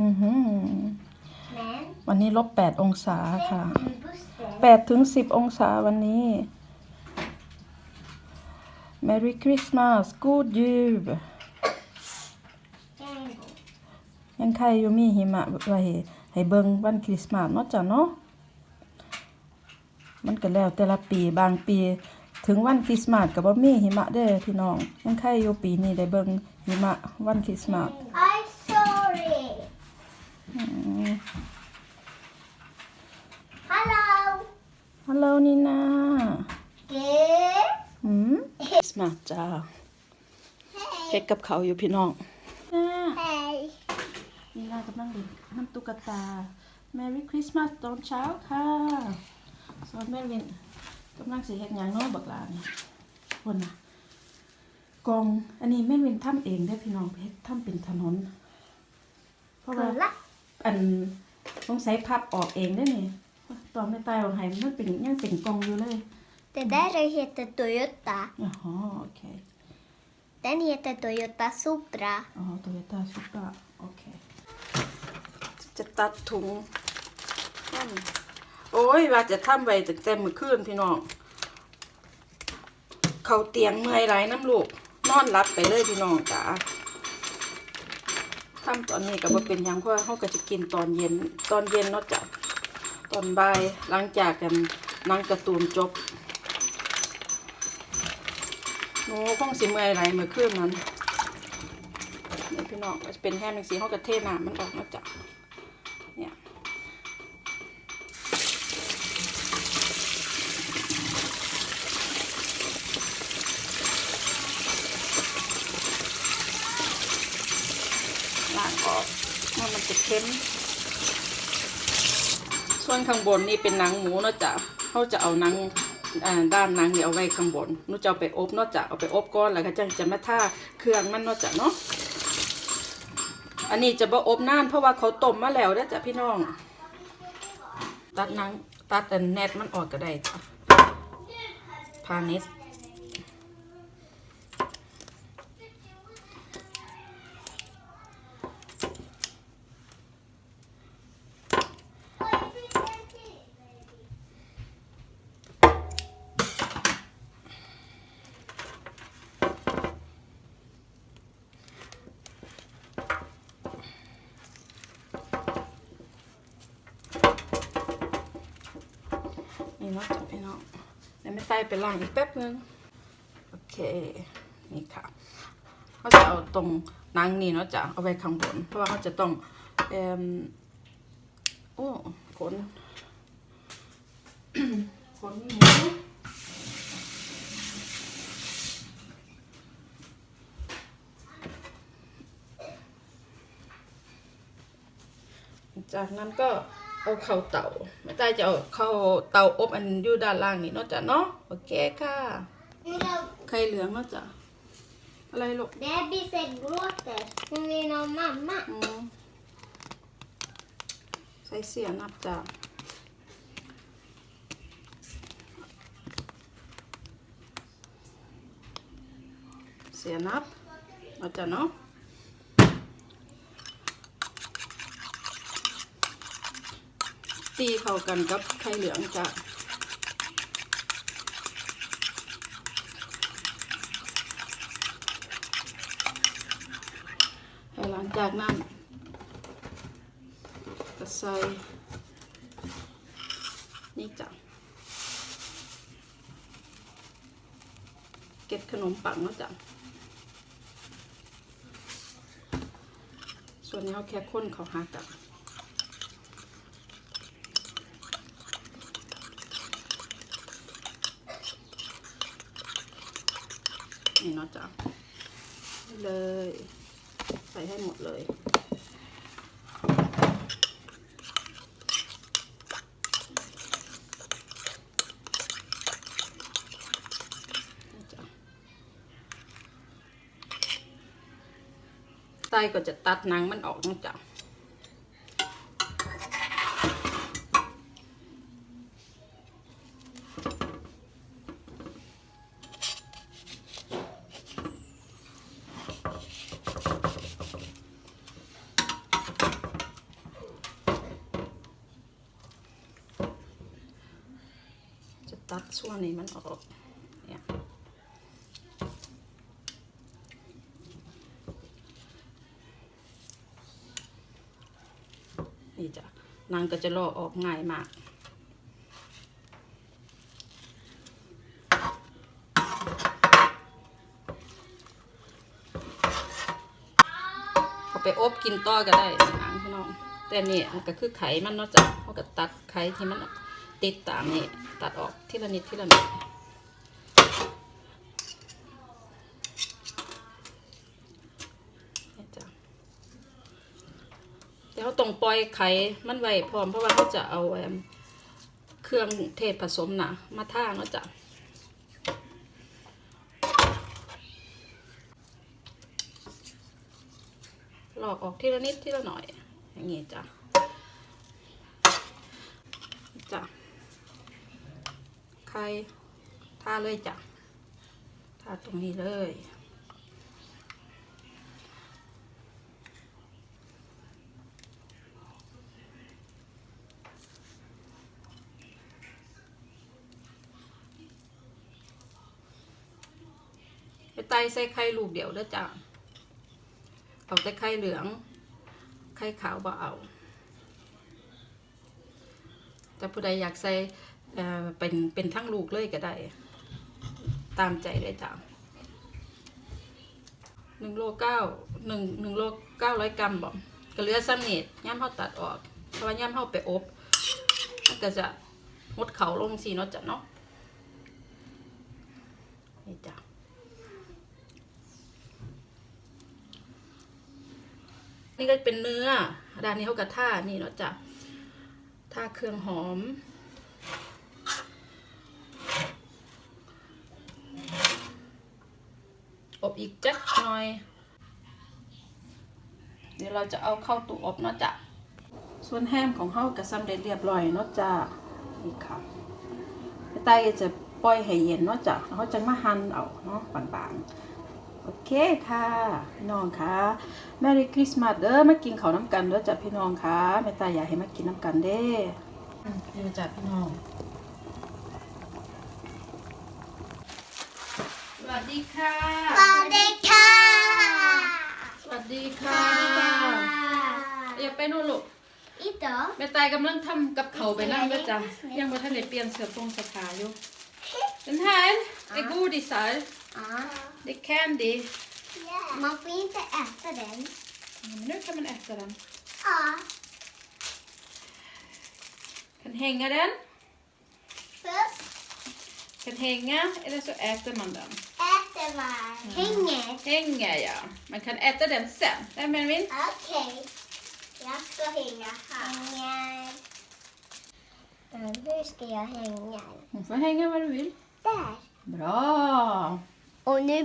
อือหือ Men วันนี้ลบแปดองศาค่ะ en busse. แปดถึงสิบองศาวันนี้ Merry Christmas Good Year En gång. ยังใครอยู่มีหิมะไว้ให้เบิ่งวันคริสต์มาสเนาะจ้ะเนาะมันก็แล้วแต่ละปีบางปีถึงวันคริสต์มาสก็บ่มีหิมะเด้อพี่น้องยังใครอยู่ปีนี้ได้เบิ่งหิมะวันคริสต์มาส I'm sorry. อืม Hello. ฮัลโหลนี่นา Good. หืมคริสต์มาสจ้าเฮ็ด Hey. กับเขาวอยู่พี่น้อง Hey. นี่นากำลังเล่นน้ำตุ๊กตา Merry Christmas ตอนเช้าค่ะส่วนแม่วินกำลังสิเฮ็ดหยังเนาะบักหลานี่คนน่ะกองอันนี้แม่วินทำเองได้อพี่น้องเฮ็ดทำเป็นถนน เพราะว่า Kolla. อันต้องใช้พับออกเองได้อนี่ตอนไม่ตายออกให้มันเป็นยังเป็นกองอยู่เลย Det där heter Toyota. อ๋อโอเค Den heter Toyota Supra. อ๋อโตโยต้าซุปเปอร์โอเคจะตัดถุงนั่นโอ้ยว่าจะทำไว้ตั้งแต่มื้อคืนพี่น้องเขาเตียงเมื่อยไรน้ำลูก นอนรับไปเลยพี่น้องจ๋า ทำตอนนี้ก็บ่เป็นหยังเพราะว่าเขาก็จะกินตอนเย็นตอนเย็นเนาะจ้ะตอนบ่ายหลังจากกันนั่งการ์ตูนจบหนูคงสิเมื่อยไรเมื่อคืนนั้นนี่พี่น้องก็จะเป็นแห้งสีเขากระเทน้ำมันออกมาจากเนี่ยล้างออกว่ามันจะ เค็ม ส่วนข้างบนนี่เป็นหนังหมูเนาะจ๊ะเขาจะเอาหนังด้านหนังนี่เอาไว้ข้างบนนูจะเอาไปอบเนาะจ๊ะเอาไปอบก่อนแล้วก็จังจะมาท่าเครื่องมันเนาะจ๊ะเนาะ อันนี้จะบ่อบนานเพราะว่าเขาต้มมาแล้วเด้อจ้ะพี่น้อง ตัดหนังตัดแต่แนทมันออกก็ได้จ้ะพาณิชย์ นี่เนาะจ้ะพี่น้องเดี๋ยวไม่ใส่ไปล้างอีกแป๊บนึง โอเค นี่ค่ะเขาจะเอาตรงนังนี่เนาะจ้ะเอาไว้ข้างบน เพราะว่าเขาจะต้องเอ่มโอ้ขนขนหมูจากนั้นก็ เอาเข้าเตาไม่ได้จะเอาเข้าเตาอบอันอยู่ด้านล่างนี่เนาะจ้ะเนาะโอเคค่ะไข่เหลืองเนาะจ้ะอะไรลูก Bebisen gråter. Hon vill ha mamma. อืมใส่เสียนับจ้ะเสียนับเอาจ้ะเนาะ ตีเข้ากันกับไข่เหลืองจ้ะหลังจากนั้นก็ใส่นี่จ้ะเก็บขนมปังเนาะจ้ะส่วนนี้เขาแค่ข้นเขาหากันนี่เนาะจ้ะ เลย ใส่ให้หมดเลยนี่จ้ะไตก็จะตัดหนังมันออกนะจ๊ะ ตัดส่วนนี้มันออกเนี่ยนี่จ้ะนางก็จะลอกออกง่ายมากเอาไปอบกินต่อก็ได้นางพี่น้อง แต่นี่มันก็คือไขมันเนาะจ้ะเขาก็ตัดไขที่มัน ติดตามนี่ตัดออกทีละนิดทีละนิดนี่จ้ะเดี๋ยวต้องปล่อยไข่มันไว้พร้อมเพราะว่าเขาจะเอาเครื่องเทศผสมนะมาท่าเนาะจ้ะหลอกออกทีละนิดทีละหน่อยอย่างงี้จ้ะจ้ะ ทาเลยจ้ะทาตรงนี้เลยไปไตใส่ไข่ลูกเดียวเด้อจ้ะเอาแต่ไข่เหลือง ไข่ขาวบ่เอา แต่ผู้ใดอยากใส่ เป็นเป็นทั้งลูกเลยก็ได้ ตามใจเลยจ้ะหนึ่งโลเก้าหนึ่งหนึ่งโลเก้าร้อยกรัมบ่ก็เหลือซ้ำนิดย่ำเขาตัดออก เพราะว่าย่ำเขาไปอบมันก็จะหดเขาลงสีเนาะจ้ะเนาะนี่จ้ะนี่ก็เป็นเนื้อด้านนี้เขากระท่านี่เนาะจ้ะท่าเครื่องหอม อบอีกจักหน่อย เดี๋ยวเราจะเอาเข้าตู้อบเนาะจ้ะส่วนแฮมของเขากระซ้ำได้เรียบร้อยเนาะจ้ะนี่ค่ะไปใต้จะปล่อยให้เย็นเนาะจ้ะแล้วเขาจะมาหั่นเอาเนาะบางๆ โอเคค่ะ พี่น้องค่ะ Merry Christmas เด้อมากินข้าวน้ำกันเด้อจ้ะพี่น้องค่ะแม่ตายอยากให้มากินน้ำกันเด้อืมนี่จ้ะพี่น้อง วัสดีค่ะ สวัสดีค่ะ สวัสดีค่ะอย่าไปนู่นลูกอีโตแม่ตายกำลังทำกับเขาวไปนั่งเด้อจ้ะยังไม่ทันได้เปลี่ยนเสื้อผงเสื้อผ้าอยู่ Den här är godisar. Ja. Det är candy. Man får inte äta den. Men nu kan man äta den. Ja. Kan hänga den. Först Kan hänga eller så äter man den. Äter man. Hänger. Hänga ja. Man kan äta den sen. Är min? Okej. Jag ska hänga här. Hänger. Hur ska jag hänga? Hon får hänga var du vill. Där. Bra! Och nu